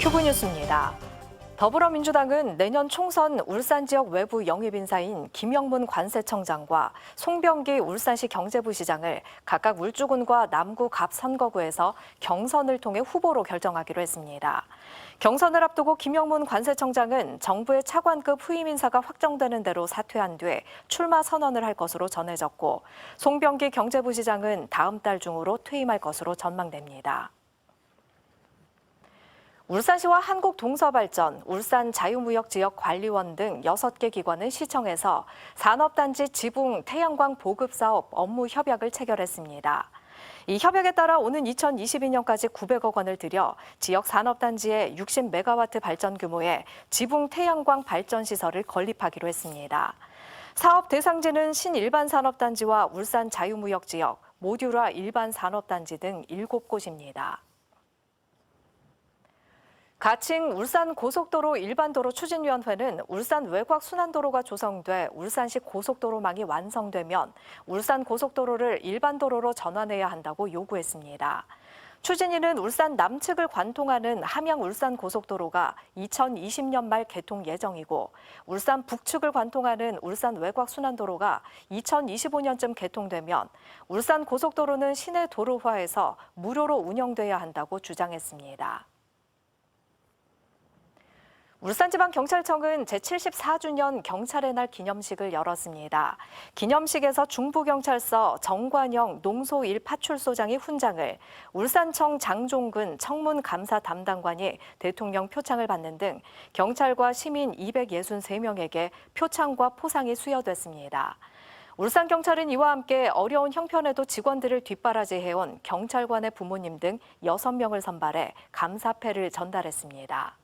큐브 뉴스입니다. 더불어민주당은 내년 총선 울산 지역 외부 영입 인사인 김영문 관세청장과 송병기 울산시 경제부 시장을 각각 울주군과 남구 갑 선거구에서 경선을 통해 후보로 결정하기로 했습니다. 경선을 앞두고 김영문 관세청장은 정부의 차관급 후임 인사가 확정되는 대로 사퇴한 뒤 출마 선언을 할 것으로 전해졌고 송병기 경제부 시장은 다음 달 중으로 퇴임할 것으로 전망됩니다. 울산시와 한국동서발전, 울산 자유무역지역관리원 등 6개 기관은 시청에서 산업단지 지붕 태양광 보급사업 업무 협약을 체결했습니다. 이 협약에 따라 오는 2022년까지 900억 원을 들여 지역 산업단지에 60메가와트 발전 규모의 지붕 태양광 발전 시설을 건립하기로 했습니다. 사업 대상지는 신일반 산업단지와 울산 자유무역지역, 모듈화 일반 산업단지 등 7곳입니다. 가칭 울산 고속도로 일반도로 추진위원회는 울산 외곽 순환도로가 조성돼 울산시 고속도로망이 완성되면 울산 고속도로를 일반도로로 전환해야 한다고 요구했습니다. 추진위는 울산 남측을 관통하는 함양 울산 고속도로가 2020년 말 개통 예정이고 울산 북측을 관통하는 울산 외곽 순환도로가 2025년쯤 개통되면 울산 고속도로는 시내 도로화해서 무료로 운영돼야 한다고 주장했습니다. 울산지방경찰청은 제74주년 경찰의 날 기념식을 열었습니다. 기념식에서 중부경찰서 정관영 농소 1 파출소장이 훈장을, 울산청 장종근 청문감사 담당관이 대통령 표창을 받는 등 경찰과 시민 263명에게 표창과 포상이 수여됐습니다. 울산경찰은 이와 함께 어려운 형편에도 직원들을 뒷바라지해온 경찰관의 부모님 등 6명을 선발해 감사패를 전달했습니다.